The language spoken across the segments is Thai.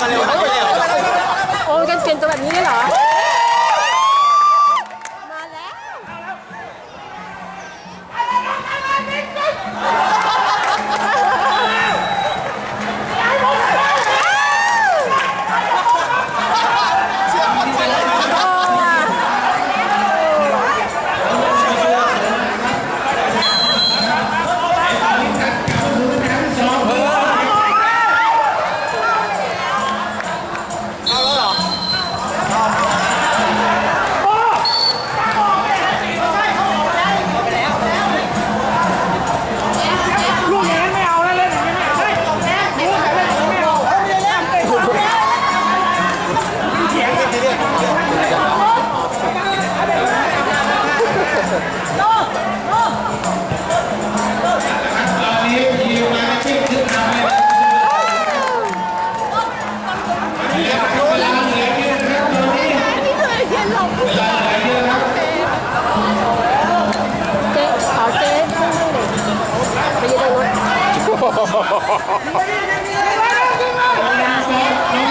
大家好 ยิ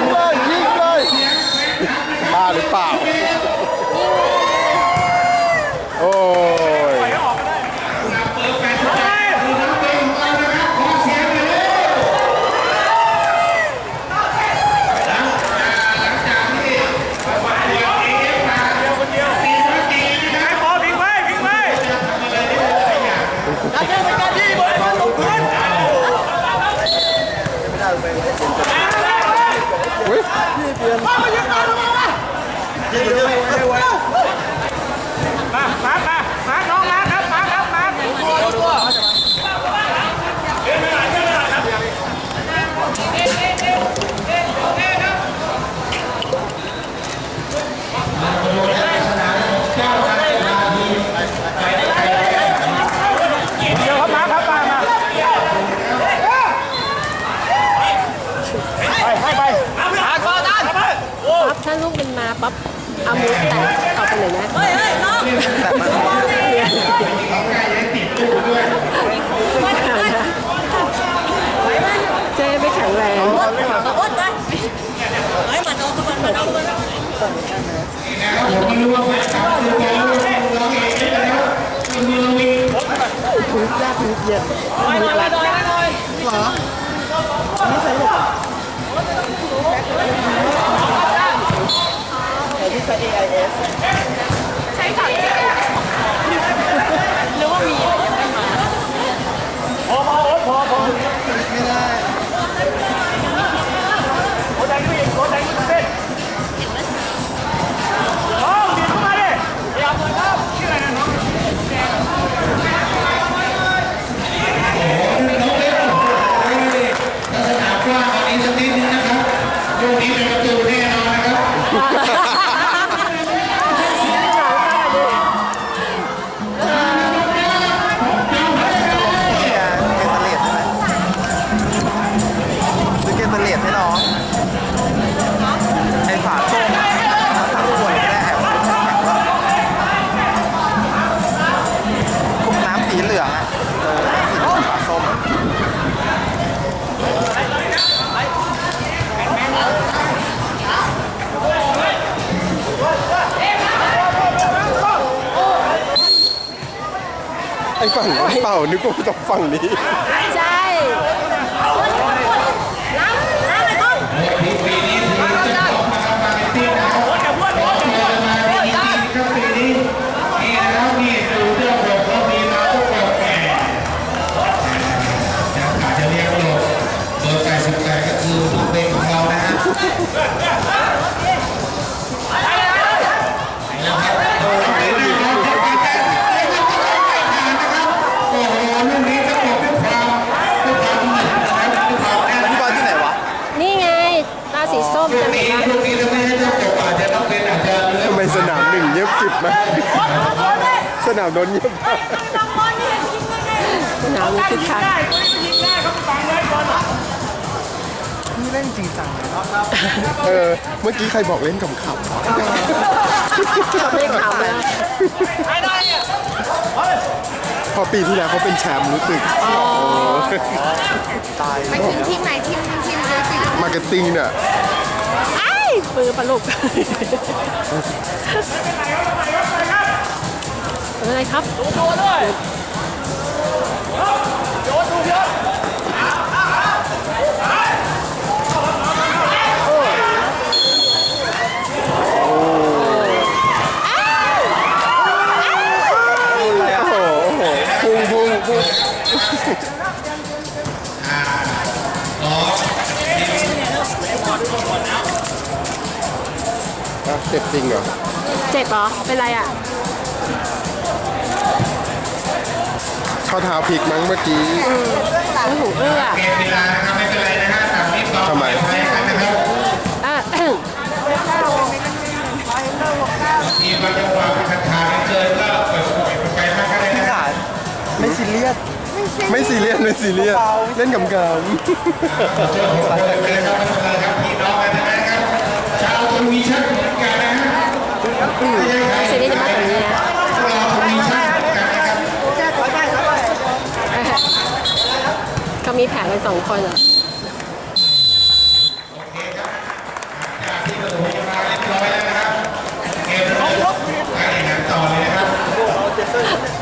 งเลยยิงเลยบ้าหรือเปล่า โอ้ย พอพิงไว้พิงไว้ อุ้ย มามามามาน้องมาครับมาครับมาตัวตัว เดี๋ยวครับมาครับมามาไปให้ไป ปั๊บถ้าลูกมันมาปั๊บ เอามือแตะออกไปเลยนะเฮ้ยเฮ้ยน้องเจ๊ไม่แข็งแรงทุกยาทุกเย็นหน่อยหน่อยหน่อยหน่อย พ ฝั่งนั้นเปล่านึกว่าตรงฝั่งนี้ ตาสีส้มจะมีนะทำไมสนามหนึ่งเงียบกริบนะสนามโดนเงียบมากสนามนี้คือคักได้ตัวนี้ก็ยิงได้ครับฟังเลยบอลนี่เล่นจริงจังเลยเออ เมื่อกี้ใครบอกเล่นขำเขาไม่ขำแล้วได้ได้เนี่ยๆพอปีที่แล้วเขาเป็นแชมป์รู้สึกตายไปถึงทีมไหนทีมทีม เยอะสิไม่เก็ตติ้งเนี่ยไอ้ายปืนปลาลูกเป็นอะไรครับดูตัวด้วยโย อะเจ็บจริงเหรอเจ็บเหรอ เป็นไรอะ ข้อเท้าพลิกมั้งเมื่อกี้โอ้โหเอื้อเกมเวลานะครับไม่เป็นไรนะฮะตามที่ต่อทำไมไปกันนะครับอะ ทีมบางจังหวะขาดขาดไม่เกินก็ปล่อยปล่อยไปมากก็ได้นะคขารับดไม่ซีเรียสไม่ซีเรียสไม่ซีเรียสเล่นกำกเชื่อผมเลยนะครับไม่เป็นไรครับ ทวีชันเหมือนกันนะฮะซีรีส์จะมากกว่านี้นะชาทวีชันเหมือนกันนะครับเขามีแผนกันสองคนเหรอจากที่ประตูจะมาเรียบร้อยแล้วนะครับเกมเริ่มการแข่งขันต่อเลยนะครับ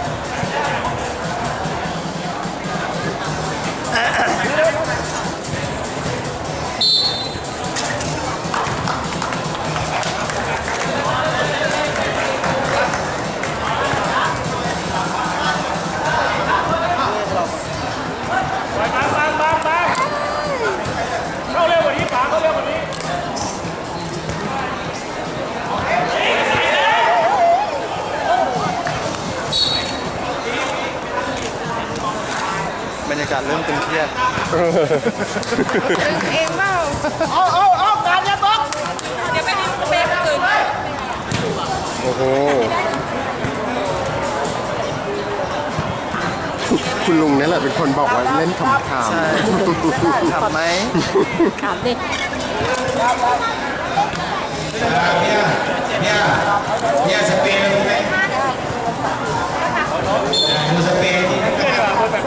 บรรยากาศเริ่มตึงเครียดเอาเอาเอาการยัดบล็อกโอ้โหคุณลุงนี่แหละเป็นคนบอกว่าเล่นขำใช่ทำไหมขาดดิเนี่ยเนี่ยเนี่ยสเปนรู้ไหมดูสเปนนี่นะครับ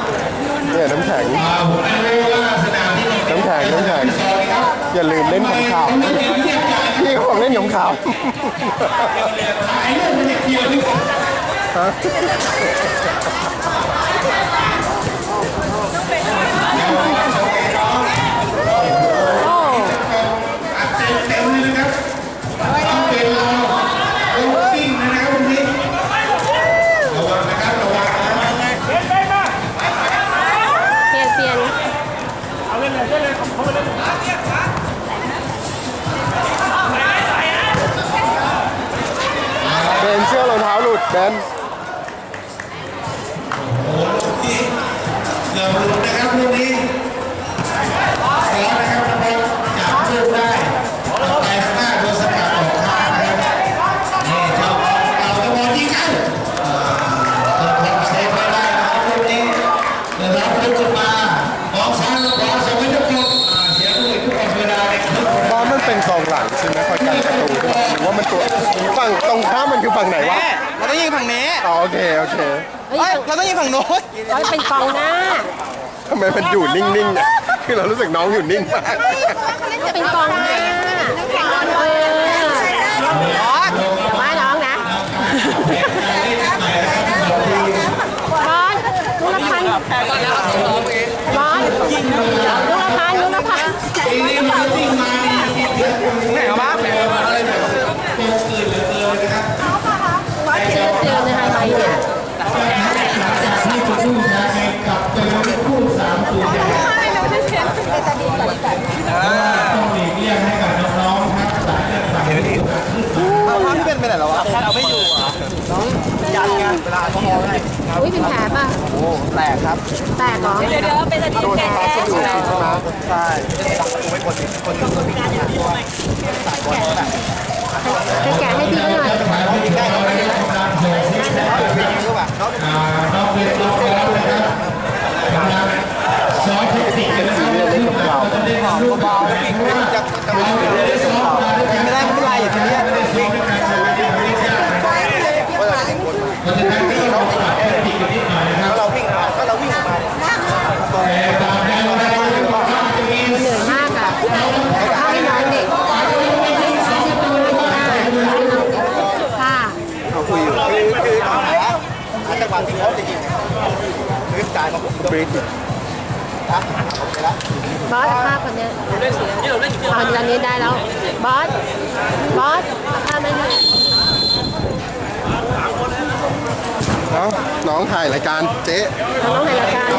ๆ เนี่ยน้ำแข็ง น้ำแข็งน้ำแข็งอย่าลืมเล่นของข่าวพี่เขาบอกเล่นของข่าวฮะ รองเท้าหลุดเบนเกือบหลุดนะครับลูกนี้ขอนะครับนะครับจับลูกได้ไปข้างหน้าโดนสกัดออกข้างนะครับนี่เจ้าบอลเราจะบอลยิงเข้าเกิดความเซฟไม่ได้นะครับลูกนี้เดินรับลูกขึ้นมาบอลซ้ายบอลสวิตช์กลมเสียลูกอีกทุกคนเวลาในครึ่งบอลมันเป็นกองหลังใช่ไหมคอยกันประตูใช่ไหมหรือว่ามันตัวฝั่งตรงข้ามมันคือฝั่งไหนวะแม่เรา ต้องยิงฝั่งนี้อ๋อโอเคโอเคเฮ้ยเอ้ยเราต้องยิงฝั่งโน้นเขาเป็นกองหน้าทำไมมันอยู่นิ่งๆเนี่ยคือเรารู้สึกน้องอยู่นิ่งมากเขาเป็นกองหน้าเออ แตกครับ แตกเหรอ เดี๋ยวเดี๋ยวเป็นอะไรโดนสตาร์ทกระดูกใช่ไหมใช่ เขาจะกินซื้อจ่ายมาผมบริดครับโอเคแล้วบอสภาคนเนี้ยเอาอันนี้ได้แล้ว บอส บอสเอาภาพนั้นหน่อยเอ้าน้องถ่ายรายการเจ๊น้องในรายการ